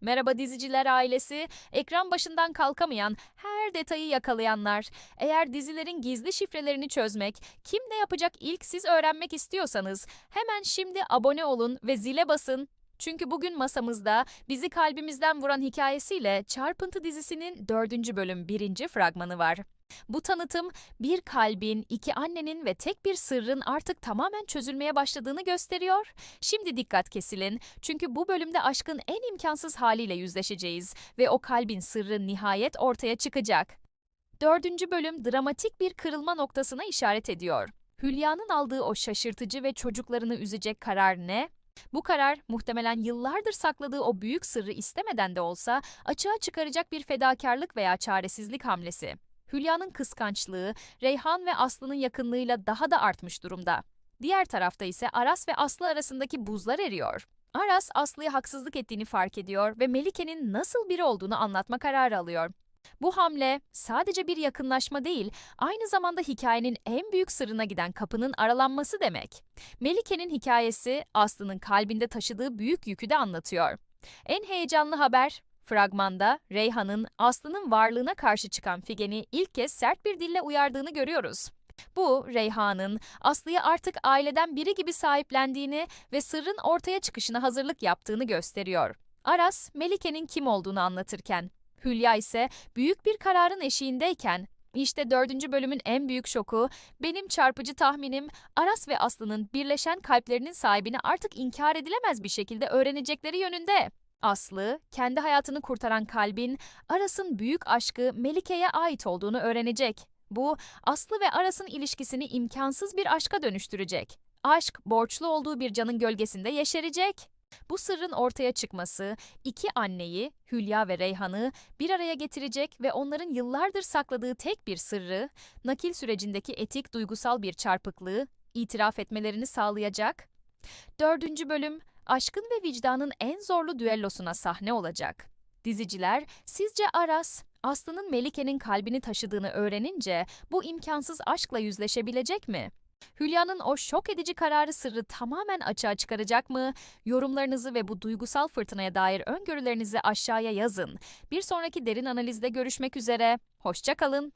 Merhaba diziciler ailesi, ekran başından kalkamayan, her detayı yakalayanlar. Eğer dizilerin gizli şifrelerini çözmek, kim ne yapacak ilk siz öğrenmek istiyorsanız hemen şimdi abone olun ve zile basın. Çünkü bugün masamızda bizi kalbimizden vuran hikayesiyle Çarpıntı dizisinin 4. bölüm 1. fragmanı var. Bu tanıtım bir kalbin, iki annenin ve tek bir sırrın artık tamamen çözülmeye başladığını gösteriyor. Şimdi dikkat kesilin çünkü bu bölümde aşkın en imkansız haliyle yüzleşeceğiz ve o kalbin sırrı nihayet ortaya çıkacak. Dördüncü bölüm dramatik bir kırılma noktasına işaret ediyor. Hülya'nın aldığı o şaşırtıcı ve çocuklarını üzecek karar ne? Bu karar muhtemelen yıllardır sakladığı o büyük sırrı istemeden de olsa açığa çıkaracak bir fedakarlık veya çaresizlik hamlesi. Hülya'nın kıskançlığı, Reyhan ve Aslı'nın yakınlığıyla daha da artmış durumda. Diğer tarafta ise Aras ve Aslı arasındaki buzlar eriyor. Aras, Aslı'ya haksızlık ettiğini fark ediyor ve Melike'nin nasıl biri olduğunu anlatma kararı alıyor. Bu hamle sadece bir yakınlaşma değil, aynı zamanda hikayenin en büyük sırrına giden kapının aralanması demek. Melike'nin hikayesi Aslı'nın kalbinde taşıdığı büyük yükü de anlatıyor. En heyecanlı haber Fragmanda Reyhan'ın Aslı'nın varlığına karşı çıkan Figen'i ilk kez sert bir dille uyardığını görüyoruz. Bu, Reyhan'ın Aslı'yı artık aileden biri gibi sahiplendiğini ve sırrın ortaya çıkışına hazırlık yaptığını gösteriyor. Aras, Melike'nin kim olduğunu anlatırken, Hülya ise büyük bir kararın eşiğindeyken, işte dördüncü bölümün en büyük şoku, benim çarpıcı tahminim, Aras ve Aslı'nın birleşen kalplerinin sahibini artık inkar edilemez bir şekilde öğrenecekleri yönünde. Aslı, kendi hayatını kurtaran kalbin, Aras'ın büyük aşkı Melike'ye ait olduğunu öğrenecek. Bu, Aslı ve Aras'ın ilişkisini imkansız bir aşka dönüştürecek. Aşk, borçlu olduğu bir canın gölgesinde yeşerecek. Bu sırrın ortaya çıkması, iki anneyi, Hülya ve Reyhan'ı bir araya getirecek ve onların yıllardır sakladığı tek bir sırrı, nakil sürecindeki etik duygusal bir çarpıklığı itiraf etmelerini sağlayacak. Dördüncü bölüm, aşkın ve vicdanın en zorlu düellosuna sahne olacak. Diziciler, sizce Aras, Aslı'nın Melike'nin kalbini taşıdığını öğrenince bu imkansız aşkla yüzleşebilecek mi? Hülya'nın o şok edici kararı sırrı tamamen açığa çıkaracak mı? Yorumlarınızı ve bu duygusal fırtınaya dair öngörülerinizi aşağıya yazın. Bir sonraki derin analizde görüşmek üzere. Hoşçakalın.